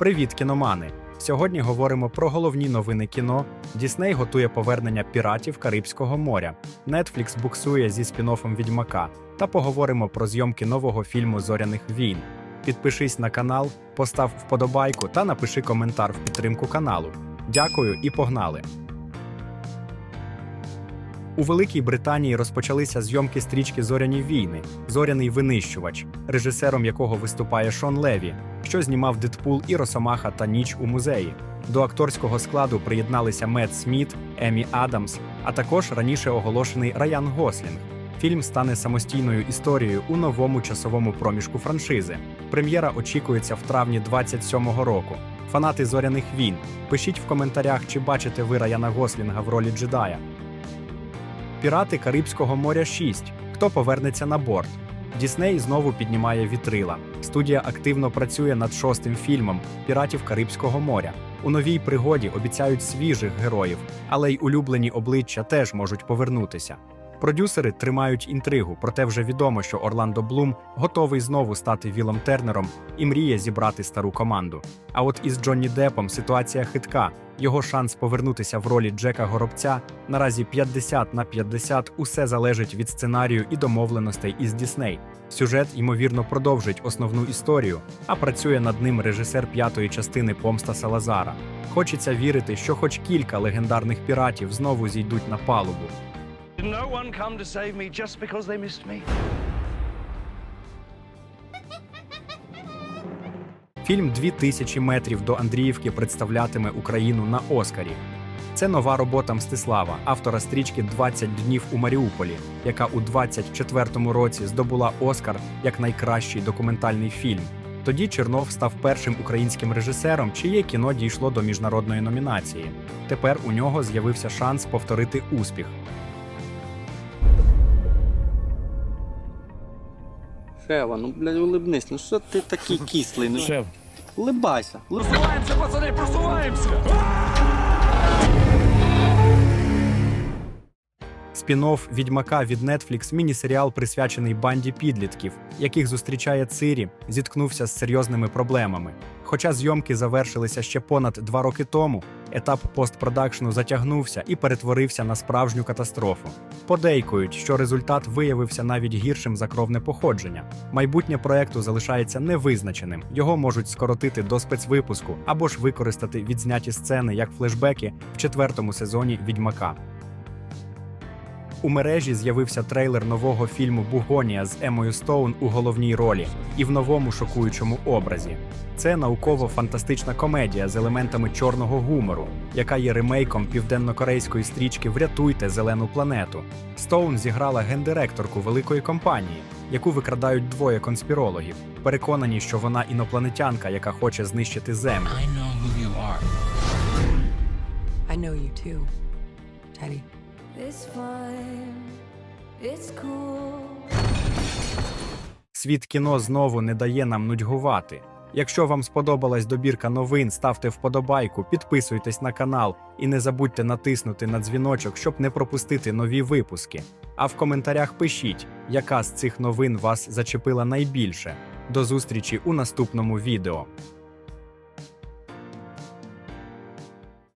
Привіт, кіномани! Сьогодні говоримо про головні новини кіно. Дісней готує повернення піратів Карибського моря. Netflix буксує зі спін-оффом Відьмака. Та поговоримо про зйомки нового фільму Зоряних війн. Підпишись на канал, постав вподобайку та напиши коментар в підтримку каналу. Дякую і погнали! У Великій Британії розпочалися зйомки стрічки Зоряні війни, зоряний винищувач, режисером якого виступає Шон Леві, що знімав Дедпул і Росомаха та Ніч у музеї. До акторського складу приєдналися Мед Сміт, Емі Адамс, а також раніше оголошений Раян Гослінг. Фільм стане самостійною історією у новому часовому проміжку франшизи. Прем'єра очікується в травні 27-го року. Фанати зоряних війн. Пишіть в коментарях, чи бачите ви Раяна Гослінга в ролі джедая. Пірати Карибського моря 6. Хто повернеться на борт? Дісней знову піднімає вітрила. Студія активно працює над шостим фільмом Піратів Карибського моря. У новій пригоді обіцяють свіжих героїв, але й улюблені обличчя теж можуть повернутися. Продюсери тримають інтригу, проте вже відомо, що Орландо Блум готовий знову стати Вілом Тернером і мріє зібрати стару команду. А от із Джонні Деппом ситуація хитка. Його шанс повернутися в ролі Джека Горобця наразі 50 на 50 усе залежить від сценарію і домовленостей із Дісней. Сюжет, ймовірно, продовжить основну історію, а працює над ним режисер п'ятої частини Помста Салазара. Хочеться вірити, що хоч кілька легендарних піратів знову зійдуть на палубу. Did no one come to save me just because they missed me? Фільм «2000 метрів до Андріївки представлятиме Україну на Оскарі. Це нова робота Мстислава, автора стрічки «20 днів у Маріуполі, яка у 24-му році здобула Оскар як найкращий документальний фільм. Тоді Чернов став першим українським режисером, чиє кіно дійшло до міжнародної номінації. Тепер у нього з'явився шанс повторити успіх. Шева, ну блядь, улибнись, ну що ти такий кислий? Ну, Шеф, улибайся. Просуваємося, пацани, просуваємося! Спін-офф Відьмака від Netflix міні-серіал присвячений банді підлітків, яких зустрічає Цирі, зіткнувся з серйозними проблемами. Хоча зйомки завершилися ще понад два роки тому, етап постпродакшну затягнувся і перетворився на справжню катастрофу. Подейкують, що результат виявився навіть гіршим за кровне походження. Майбутнє проекту залишається невизначеним. Його можуть скоротити до спецвипуску або ж використати відзняті сцени як флешбеки в четвертому сезоні Відьмака. У мережі з'явився трейлер нового фільму Бугонія з Емою Стоун у головній ролі і в новому шокуючому образі. Це науково-фантастична комедія з елементами чорного гумору, яка є ремейком південнокорейської стрічки Врятуйте зелену планету. Стоун зіграла гендиректорку великої компанії, яку викрадають двоє конспірологів, переконані, що вона інопланетянка, яка хоче знищити землю. I know who you are. I know you too, Teddy. Світ кіно знову не дає нам нудьгувати. Якщо вам сподобалась добірка новин, ставте вподобайку, підписуйтесь на канал і не забудьте натиснути на дзвіночок, щоб не пропустити нові випуски. А в коментарях пишіть, яка з цих новин вас зачепила найбільше. До зустрічі у наступному відео.